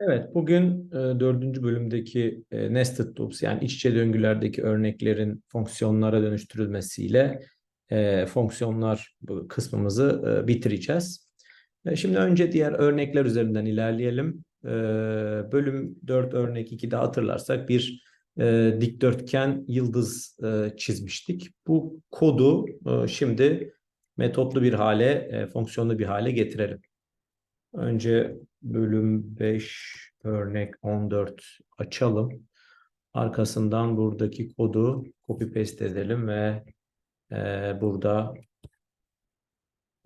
Evet, bugün e, dördüncü bölümdeki e, nested loops yani iç içe döngülerdeki örneklerin fonksiyonlara dönüştürülmesiyle e, fonksiyonlar kısmımızı bitireceğiz. Şimdi önce diğer örnekler üzerinden ilerleyelim. Bölüm 4 örnek 2'de hatırlarsak bir dikdörtgen yıldız çizmiştik. Bu kodu şimdi metotlu bir hale, fonksiyonlu bir hale getirelim. Önce bölüm 5 örnek 14 açalım. Arkasından buradaki kodu copy paste edelim ve e, burada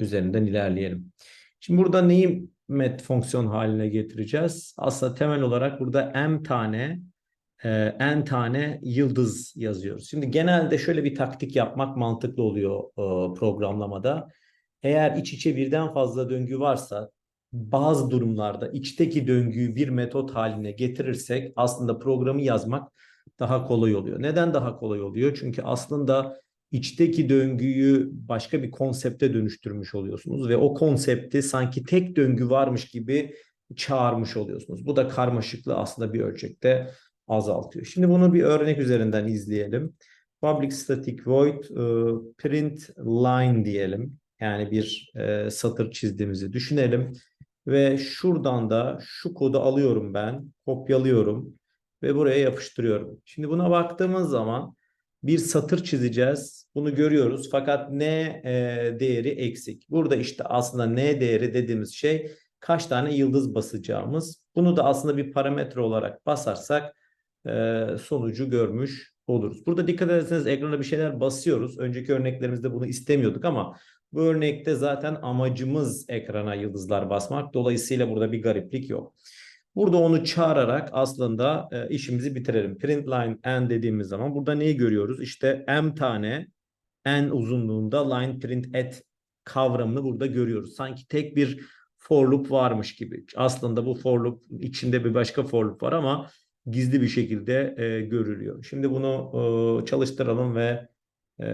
üzerinden ilerleyelim. Şimdi burada neyi met fonksiyon haline getireceğiz? Aslında temel olarak burada m tane e, n tane yıldız yazıyoruz. Şimdi genelde şöyle bir taktik yapmak mantıklı oluyor e, programlamada. Eğer iç içe birden fazla döngü varsa bazı durumlarda içteki döngüyü bir metot haline getirirsek aslında programı yazmak daha kolay oluyor. Neden daha kolay oluyor? Çünkü aslında içteki döngüyü başka bir konsepte dönüştürmüş oluyorsunuz ve o konsepti sanki tek döngü varmış gibi çağırmış oluyorsunuz. Bu da karmaşıklığı aslında bir ölçekte azaltıyor. Şimdi bunu bir örnek üzerinden izleyelim. Public static void e, print line diyelim. Yani bir e, satır çizdiğimizi düşünelim. Ve şuradan da şu kodu alıyorum ben, kopyalıyorum ve buraya yapıştırıyorum. Şimdi buna baktığımız zaman bir satır çizeceğiz. Bunu görüyoruz fakat n e, değeri eksik. Burada işte aslında n değeri dediğimiz şey kaç tane yıldız basacağımız. Bunu da aslında bir parametre olarak basarsak e, sonucu görmüş oluruz. Burada dikkat ederseniz ekrana bir şeyler basıyoruz. Önceki örneklerimizde bunu istemiyorduk ama bu örnekte zaten amacımız ekrana yıldızlar basmak. Dolayısıyla burada bir gariplik yok. Burada onu çağırarak aslında e, işimizi bitirelim. Print line n dediğimiz zaman burada neyi görüyoruz? İşte m tane n uzunluğunda line print at kavramını burada görüyoruz. Sanki tek bir for loop varmış gibi. Aslında bu for loop içinde bir başka for loop var ama gizli bir şekilde e, görülüyor. Şimdi bunu e, çalıştıralım ve e,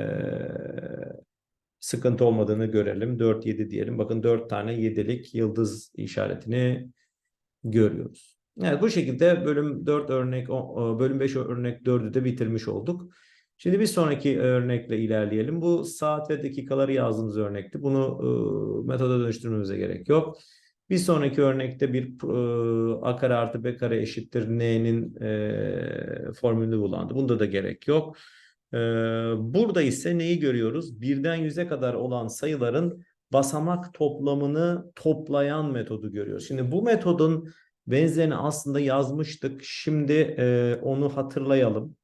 sıkıntı olmadığını görelim. 4, 7 diyelim. Bakın 4 tane 7'lik yıldız işaretini görüyoruz. Evet bu şekilde bölüm 4 örnek, bölüm 5 örnek 4'ü de bitirmiş olduk. Şimdi bir sonraki örnekle ilerleyelim. Bu saat ve dakikaları yazdığımız örnekti. Bunu e, metoda dönüştürmemize gerek yok. Bir sonraki örnekte bir e, a kare artı b kare eşittir n'nin e, formülünü bulandı. Bunda da gerek yok. E, burada ise neyi görüyoruz? Birden yüze kadar olan sayıların basamak toplamını toplayan metodu görüyoruz. Şimdi bu metodun benzerini aslında yazmıştık. Şimdi e, onu hatırlayalım.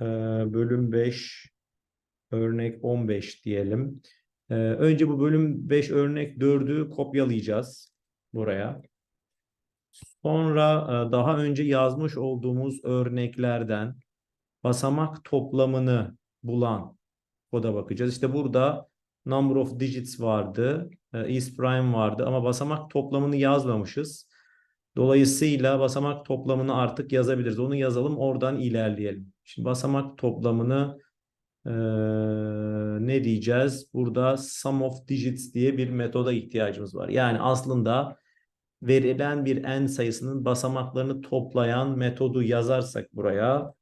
E, bölüm 5 örnek 15 diyelim. E, önce bu bölüm 5 örnek 4'ü kopyalayacağız buraya. Sonra e, daha önce yazmış olduğumuz örneklerden basamak toplamını bulan koda bakacağız. İşte burada number of digits vardı, e, is prime vardı ama basamak toplamını yazmamışız. Dolayısıyla basamak toplamını artık yazabiliriz. Onu yazalım, oradan ilerleyelim. Şimdi basamak toplamını e, ne diyeceğiz? Burada sum of digits diye bir metoda ihtiyacımız var. Yani aslında verilen bir n sayısının basamaklarını toplayan metodu yazarsak buraya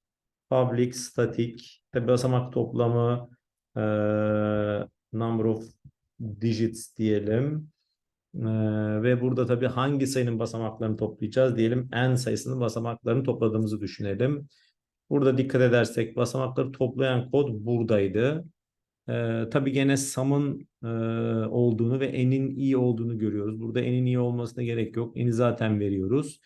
public static tabi basamak toplamı e, number of digits diyelim. Ee, ve burada tabii hangi sayının basamaklarını toplayacağız diyelim n sayısının basamaklarını topladığımızı düşünelim. Burada dikkat edersek basamakları toplayan kod buradaydı. Ee, tabii gene sum'ın e, olduğunu ve n'in iyi olduğunu görüyoruz. Burada n'in iyi olmasına gerek yok. N'i zaten veriyoruz.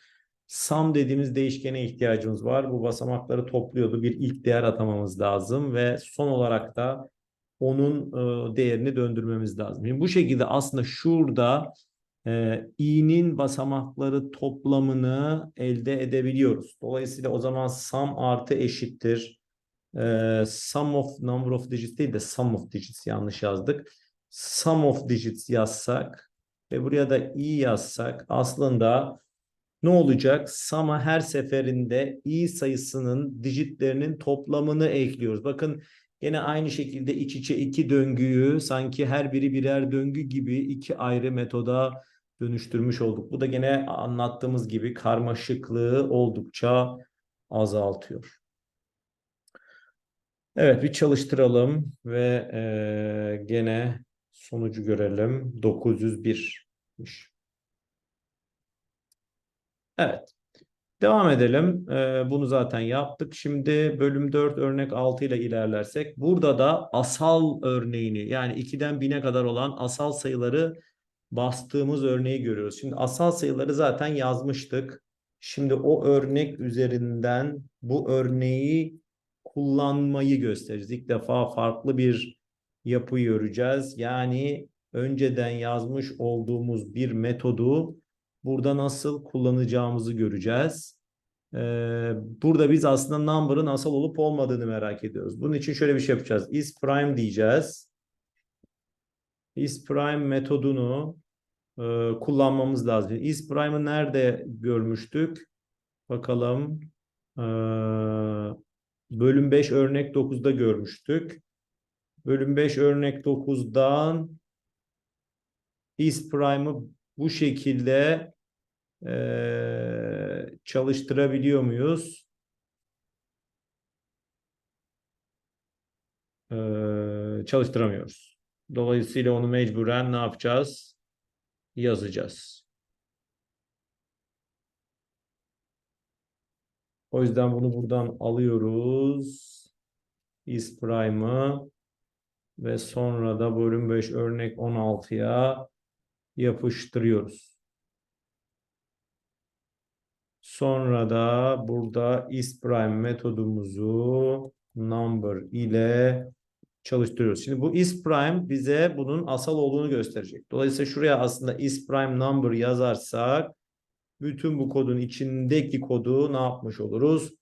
Sum dediğimiz değişkene ihtiyacımız var. Bu basamakları topluyordu. Bir ilk değer atamamız lazım ve son olarak da onun e, değerini döndürmemiz lazım. Yani bu şekilde aslında şurada e, i'nin basamakları toplamını elde edebiliyoruz. Dolayısıyla o zaman sum artı eşittir. E, sum of number of digits değil de sum of digits yanlış yazdık. Sum of digits yazsak ve buraya da i yazsak aslında ne olacak? Sum'a her seferinde i sayısının digitlerinin toplamını ekliyoruz. Bakın Yine aynı şekilde iç içe iki döngüyü sanki her biri birer döngü gibi iki ayrı metoda dönüştürmüş olduk. Bu da gene anlattığımız gibi karmaşıklığı oldukça azaltıyor. Evet bir çalıştıralım ve e, gene sonucu görelim. 901'miş. Evet. Devam edelim. Ee, bunu zaten yaptık. Şimdi bölüm 4 örnek 6 ile ilerlersek burada da asal örneğini yani 2'den 1000'e kadar olan asal sayıları bastığımız örneği görüyoruz. Şimdi asal sayıları zaten yazmıştık. Şimdi o örnek üzerinden bu örneği kullanmayı göstereceğiz. İlk defa farklı bir yapıyı göreceğiz. Yani önceden yazmış olduğumuz bir metodu burada nasıl kullanacağımızı göreceğiz. Ee, burada biz aslında number'ın asal olup olmadığını merak ediyoruz. Bunun için şöyle bir şey yapacağız. Is prime diyeceğiz. Is prime metodunu e, kullanmamız lazım. Is prime'ı nerede görmüştük? Bakalım. Ee, bölüm 5 örnek 9'da görmüştük. Bölüm 5 örnek 9'dan is prime'ı bu şekilde e, çalıştırabiliyor muyuz? E, çalıştıramıyoruz. Dolayısıyla onu mecburen ne yapacağız? Yazacağız. O yüzden bunu buradan alıyoruz. Is prime'ı ve sonra da bölüm 5 örnek 16'ya yapıştırıyoruz. Sonra da burada isPrime metodumuzu number ile çalıştırıyoruz. Şimdi bu isPrime bize bunun asal olduğunu gösterecek. Dolayısıyla şuraya aslında isPrime number yazarsak bütün bu kodun içindeki kodu ne yapmış oluruz?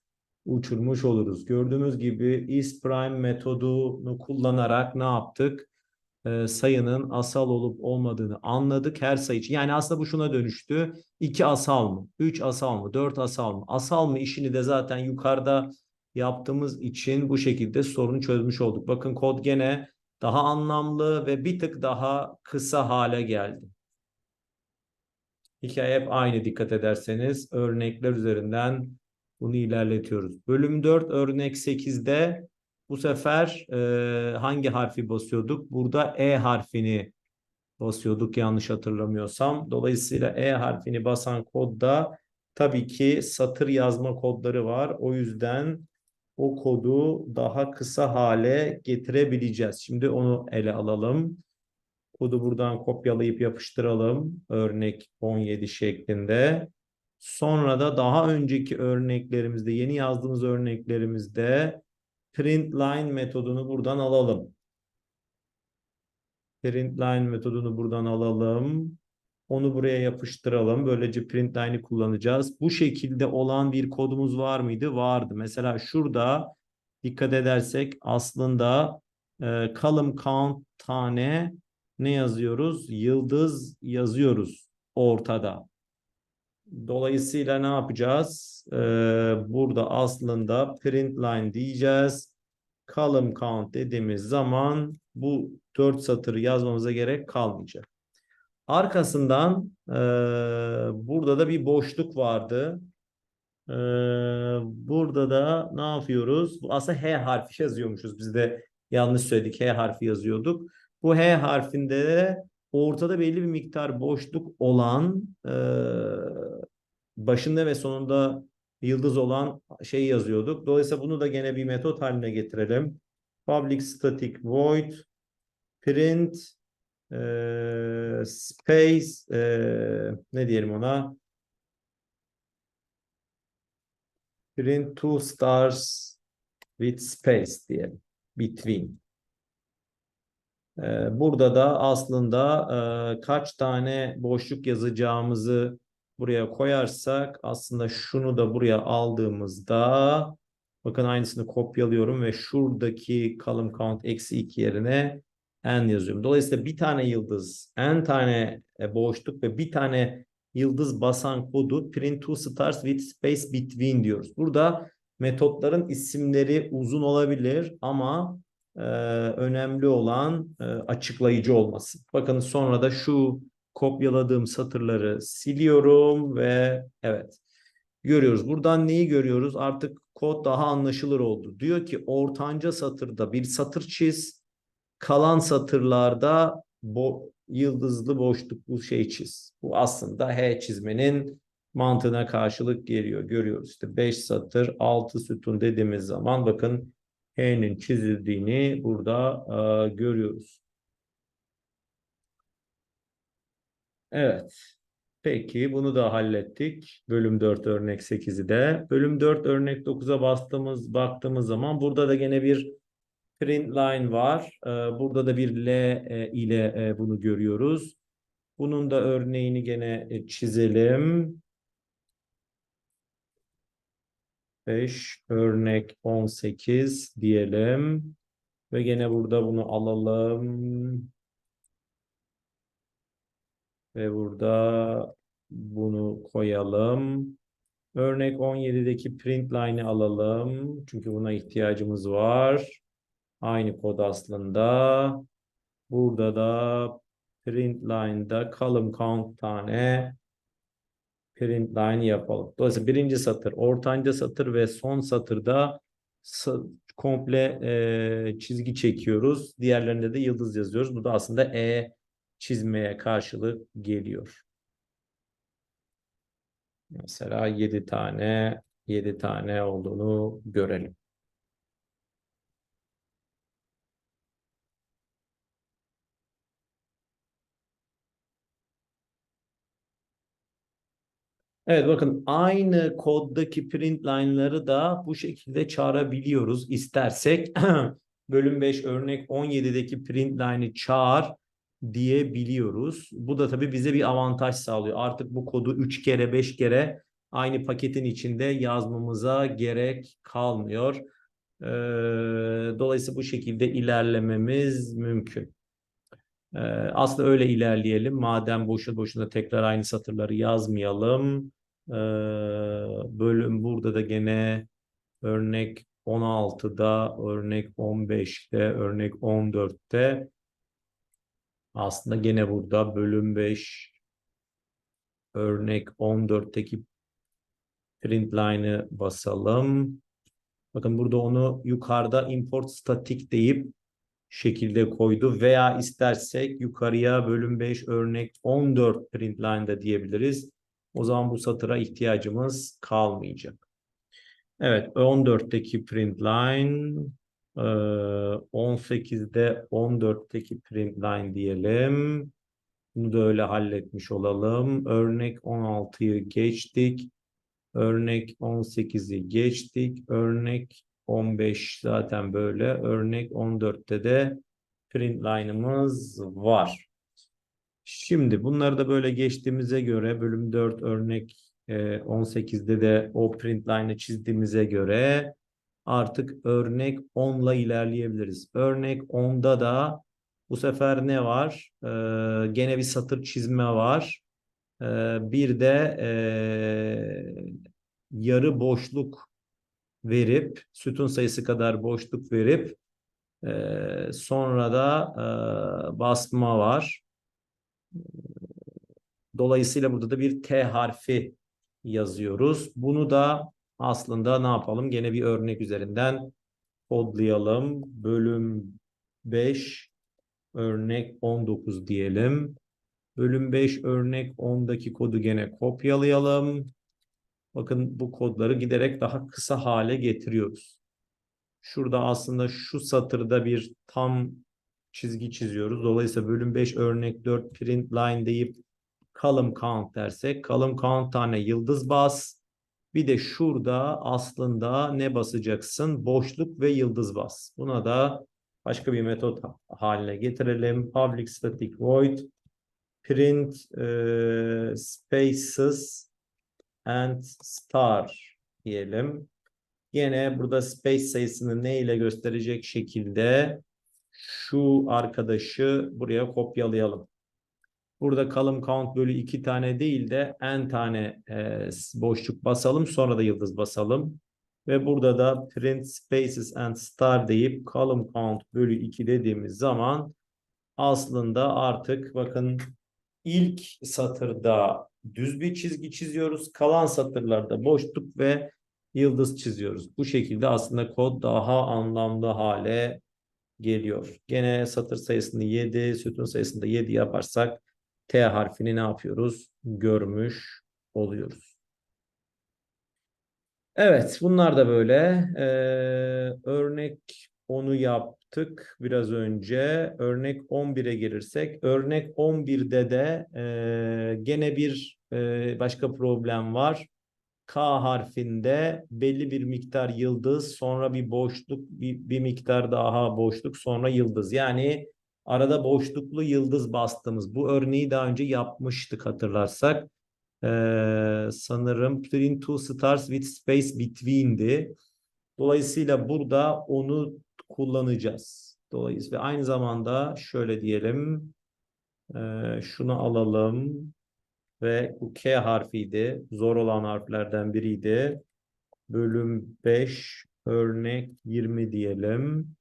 Uçurmuş oluruz. Gördüğünüz gibi isPrime metodunu kullanarak ne yaptık? E, sayının asal olup olmadığını anladık her sayı için. Yani aslında bu şuna dönüştü. 2 asal mı? 3 asal mı? 4 asal mı? Asal mı işini de zaten yukarıda yaptığımız için bu şekilde sorunu çözmüş olduk. Bakın kod gene daha anlamlı ve bir tık daha kısa hale geldi. Hikaye hep aynı dikkat ederseniz örnekler üzerinden bunu ilerletiyoruz. Bölüm 4 örnek 8'de bu sefer e, hangi harfi basıyorduk? Burada E harfini basıyorduk yanlış hatırlamıyorsam. Dolayısıyla E harfini basan kodda tabii ki satır yazma kodları var. O yüzden o kodu daha kısa hale getirebileceğiz. Şimdi onu ele alalım. Kodu buradan kopyalayıp yapıştıralım. Örnek 17 şeklinde. Sonra da daha önceki örneklerimizde, yeni yazdığımız örneklerimizde print line metodunu buradan alalım. Print line metodunu buradan alalım. Onu buraya yapıştıralım. Böylece print line'i kullanacağız. Bu şekilde olan bir kodumuz var mıydı? Vardı. Mesela şurada dikkat edersek aslında e, column count tane ne yazıyoruz? Yıldız yazıyoruz ortada. Dolayısıyla ne yapacağız? Ee, burada aslında print line diyeceğiz. Column count dediğimiz zaman bu dört satırı yazmamıza gerek kalmayacak. Arkasından e, burada da bir boşluk vardı. E, burada da ne yapıyoruz? Aslında H harfi yazıyormuşuz. Biz de yanlış söyledik. H harfi yazıyorduk. Bu H harfinde de ortada belli bir miktar boşluk olan e, başında ve sonunda yıldız olan şey yazıyorduk. Dolayısıyla bunu da gene bir metot haline getirelim. Public static void print e, space e, ne diyelim ona print two stars with space diyelim between ee, burada da aslında e, kaç tane boşluk yazacağımızı buraya koyarsak aslında şunu da buraya aldığımızda bakın aynısını kopyalıyorum ve şuradaki column count eksi 2 yerine n yazıyorum. Dolayısıyla bir tane yıldız, n tane e, boşluk ve bir tane yıldız basan kodu print two stars with space between diyoruz. Burada metotların isimleri uzun olabilir ama e, önemli olan e, açıklayıcı olması. Bakın sonra da şu kopyaladığım satırları siliyorum ve evet görüyoruz. Buradan neyi görüyoruz? Artık kod daha anlaşılır oldu. Diyor ki ortanca satırda bir satır çiz. Kalan satırlarda bo yıldızlı boşluklu şey çiz. Bu aslında H çizmenin mantığına karşılık geliyor. Görüyoruz işte 5 satır 6 sütun dediğimiz zaman bakın H'nin çizildiğini burada e, görüyoruz. Evet. Peki bunu da hallettik. Bölüm 4 örnek 8'i de. Bölüm 4 örnek 9'a bastığımız baktığımız zaman burada da gene bir print line var. Ee, burada da bir L e, ile e, bunu görüyoruz. Bunun da örneğini gene e, çizelim. 5 örnek 18 diyelim. Ve gene burada bunu alalım. Ve burada bunu koyalım. Örnek 17'deki print line'i alalım. Çünkü buna ihtiyacımız var. Aynı kod aslında. Burada da print line'da column count tane print line yapalım. Dolayısıyla birinci satır, ortanca satır ve son satırda komple e, çizgi çekiyoruz. Diğerlerinde de yıldız yazıyoruz. Bu da aslında E çizmeye karşılık geliyor. Mesela 7 tane 7 tane olduğunu görelim. Evet bakın aynı koddaki print line'ları da bu şekilde çağırabiliyoruz istersek. Bölüm 5 örnek 17'deki print line'i çağır diyebiliyoruz. Bu da tabii bize bir avantaj sağlıyor. Artık bu kodu 3 kere 5 kere aynı paketin içinde yazmamıza gerek kalmıyor. Ee, dolayısıyla bu şekilde ilerlememiz mümkün. Ee, aslında öyle ilerleyelim. Madem boşu boşuna tekrar aynı satırları yazmayalım. Ee, bölüm burada da gene örnek 16'da, örnek 15'te, örnek 14'te aslında gene burada bölüm 5 örnek 14'teki print line'ı basalım. Bakın burada onu yukarıda import static deyip şekilde koydu veya istersek yukarıya bölüm 5 örnek 14 print line'da diyebiliriz. O zaman bu satıra ihtiyacımız kalmayacak. Evet 14'teki print line 18'de 14'teki print line diyelim. Bunu da öyle halletmiş olalım. Örnek 16'yı geçtik. Örnek 18'i geçtik. Örnek 15 zaten böyle. Örnek 14'te de print line'ımız var. Şimdi bunları da böyle geçtiğimize göre bölüm 4 örnek 18'de de o print line'ı çizdiğimize göre artık örnek 10 ile ilerleyebiliriz. Örnek 10'da da bu sefer ne var? Ee, gene bir satır çizme var. Ee, bir de e, yarı boşluk verip sütun sayısı kadar boşluk verip e, sonra da e, basma var. Dolayısıyla burada da bir T harfi yazıyoruz. Bunu da aslında ne yapalım? Gene bir örnek üzerinden kodlayalım. Bölüm 5 örnek 19 diyelim. Bölüm 5 örnek 10'daki kodu gene kopyalayalım. Bakın bu kodları giderek daha kısa hale getiriyoruz. Şurada aslında şu satırda bir tam çizgi çiziyoruz. Dolayısıyla bölüm 5 örnek 4 print line deyip column count dersek column count tane yıldız bas. Bir de şurada aslında ne basacaksın? Boşluk ve yıldız bas. Buna da başka bir metot haline getirelim. Public static void print e, spaces and star diyelim. Yine burada space sayısını ne ile gösterecek şekilde şu arkadaşı buraya kopyalayalım. Burada column count bölü iki tane değil de n tane e, boşluk basalım. Sonra da yıldız basalım. Ve burada da print spaces and star deyip column count bölü 2 dediğimiz zaman aslında artık bakın ilk satırda düz bir çizgi çiziyoruz. Kalan satırlarda boşluk ve yıldız çiziyoruz. Bu şekilde aslında kod daha anlamlı hale geliyor. Gene satır sayısını 7, sütun sayısını da 7 yaparsak T harfini ne yapıyoruz? Görmüş oluyoruz. Evet, bunlar da böyle. Ee, örnek 10'u yaptık biraz önce. Örnek 11'e gelirsek, örnek 11'de de e, gene bir e, başka problem var. K harfinde belli bir miktar yıldız, sonra bir boşluk, bir, bir miktar daha boşluk, sonra yıldız. Yani arada boşluklu yıldız bastığımız bu örneği daha önce yapmıştık hatırlarsak. Ee, sanırım print two stars with space between'di. Dolayısıyla burada onu kullanacağız. Dolayısıyla aynı zamanda şöyle diyelim. E, şunu alalım. Ve bu K harfiydi. Zor olan harflerden biriydi. Bölüm 5 örnek 20 diyelim.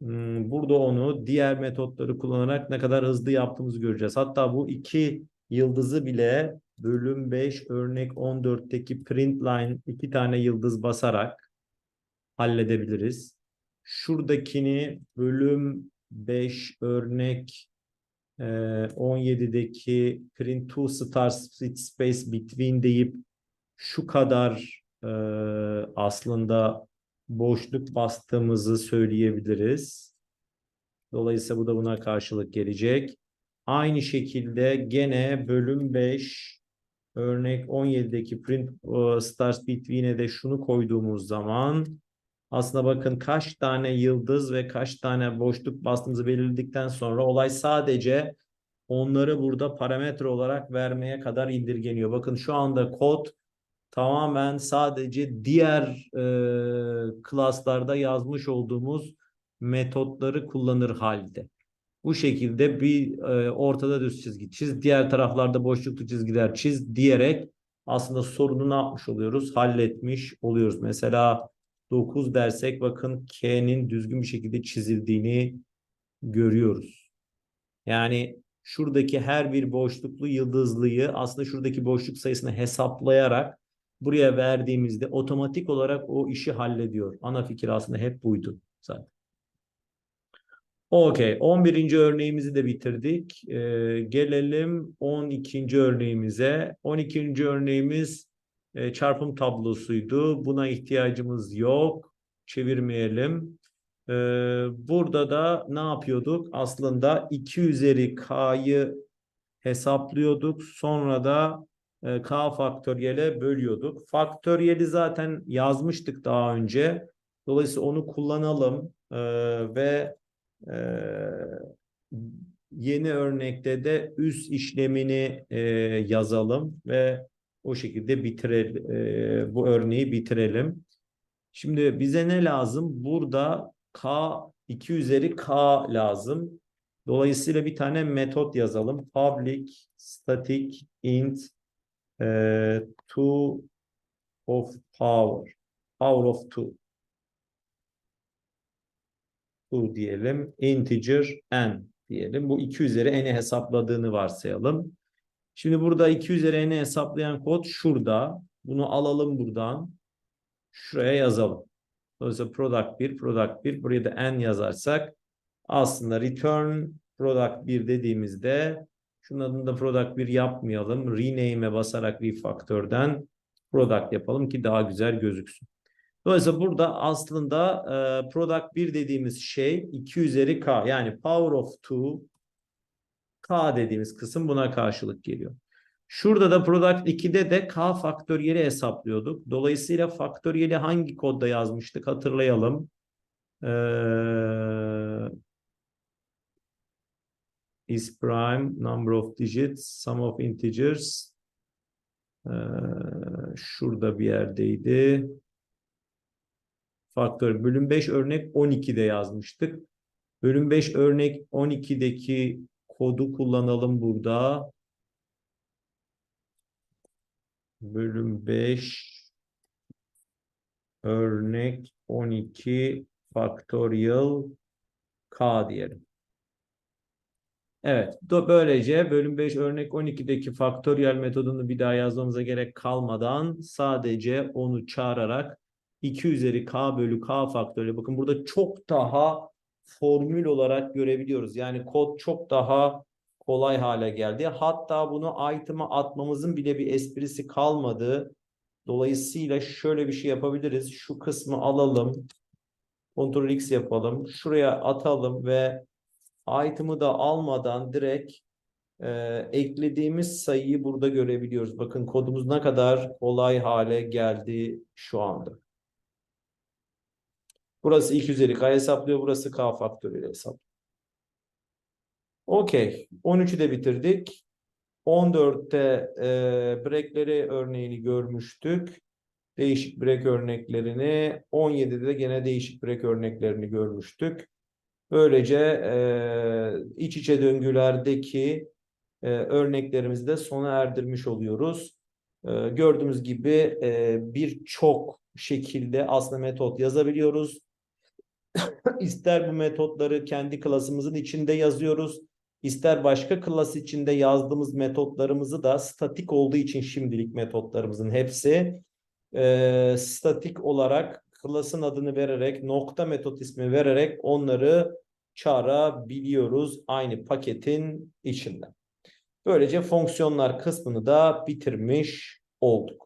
Hmm, burada onu diğer metotları kullanarak ne kadar hızlı yaptığımızı göreceğiz. Hatta bu iki yıldızı bile bölüm 5 örnek 14'teki print line iki tane yıldız basarak halledebiliriz. Şuradakini bölüm 5 örnek 17'deki print two stars with space between deyip şu kadar e, aslında boşluk bastığımızı söyleyebiliriz. Dolayısıyla bu da buna karşılık gelecek. Aynı şekilde gene bölüm 5 örnek 17'deki print stars between'e de şunu koyduğumuz zaman aslında bakın kaç tane yıldız ve kaç tane boşluk bastığımızı belirledikten sonra olay sadece onları burada parametre olarak vermeye kadar indirgeniyor. Bakın şu anda kod tamamen sadece diğer e, klaslarda yazmış olduğumuz metotları kullanır halde. Bu şekilde bir e, ortada düz çizgi çiz, diğer taraflarda boşluklu çizgiler çiz diyerek aslında sorunu ne yapmış oluyoruz? Halletmiş oluyoruz. Mesela 9 dersek bakın K'nin düzgün bir şekilde çizildiğini görüyoruz. Yani şuradaki her bir boşluklu yıldızlıyı aslında şuradaki boşluk sayısını hesaplayarak buraya verdiğimizde otomatik olarak o işi hallediyor. Ana fikir aslında hep buydu zaten. Okey. 11. örneğimizi de bitirdik. Ee, gelelim 12. örneğimize. 12. örneğimiz e, çarpım tablosuydu. Buna ihtiyacımız yok. Çevirmeyelim. E, burada da ne yapıyorduk? Aslında 2 üzeri k'yı hesaplıyorduk. Sonra da k faktöriyele bölüyorduk. Faktöriyeli zaten yazmıştık daha önce. Dolayısıyla onu kullanalım e, ve e, yeni örnekte de üst işlemini e, yazalım ve o şekilde bitirelim. E, bu örneği bitirelim. Şimdi bize ne lazım? Burada k 2 üzeri k lazım. Dolayısıyla bir tane metot yazalım. Public static int e, two of power. Power of two. Two diyelim. Integer n diyelim. Bu 2 üzeri n'i hesapladığını varsayalım. Şimdi burada 2 üzeri n'i hesaplayan kod şurada. Bunu alalım buradan. Şuraya yazalım. Dolayısıyla product 1, product 1. Buraya da n yazarsak aslında return product 1 dediğimizde şunun adını da product 1 yapmayalım. Rename'e basarak refaktörden product yapalım ki daha güzel gözüksün. Dolayısıyla burada aslında e, product 1 dediğimiz şey 2 üzeri k yani power of 2 K dediğimiz kısım buna karşılık geliyor. Şurada da product 2'de de K faktöriyeli hesaplıyorduk. Dolayısıyla faktöriyeli hangi kodda yazmıştık hatırlayalım. Ee, is prime number of digits sum of integers ee, şurada bir yerdeydi. Faktör bölüm 5 örnek 12'de yazmıştık. Bölüm 5 örnek 12'deki kodu kullanalım burada. Bölüm 5 örnek 12 factorial k diyelim. Evet, böylece bölüm 5 örnek 12'deki faktöriyel metodunu bir daha yazmamıza gerek kalmadan sadece onu çağırarak 2 üzeri k bölü k faktöriyel. Bakın burada çok daha formül olarak görebiliyoruz. Yani kod çok daha kolay hale geldi. Hatta bunu item'a atmamızın bile bir esprisi kalmadı. Dolayısıyla şöyle bir şey yapabiliriz. Şu kısmı alalım. Ctrl X yapalım. Şuraya atalım ve item'ı da almadan direkt e, eklediğimiz sayıyı burada görebiliyoruz. Bakın kodumuz ne kadar kolay hale geldi şu anda. Burası 2 üzeri k hesaplıyor. Burası k faktörüyle hesaplıyor. Okey. 13'ü de bitirdik. 14'te e, breakleri örneğini görmüştük. Değişik break örneklerini. 17'de de gene değişik break örneklerini görmüştük. Böylece e, iç içe döngülerdeki e, örneklerimizi de sona erdirmiş oluyoruz. E, gördüğümüz gibi e, birçok şekilde aslında metot yazabiliyoruz. İster bu metotları kendi klasımızın içinde yazıyoruz. İster başka klas içinde yazdığımız metotlarımızı da statik olduğu için şimdilik metotlarımızın hepsi e, statik olarak klasın adını vererek nokta metot ismi vererek onları çağırabiliyoruz aynı paketin içinde. Böylece fonksiyonlar kısmını da bitirmiş olduk.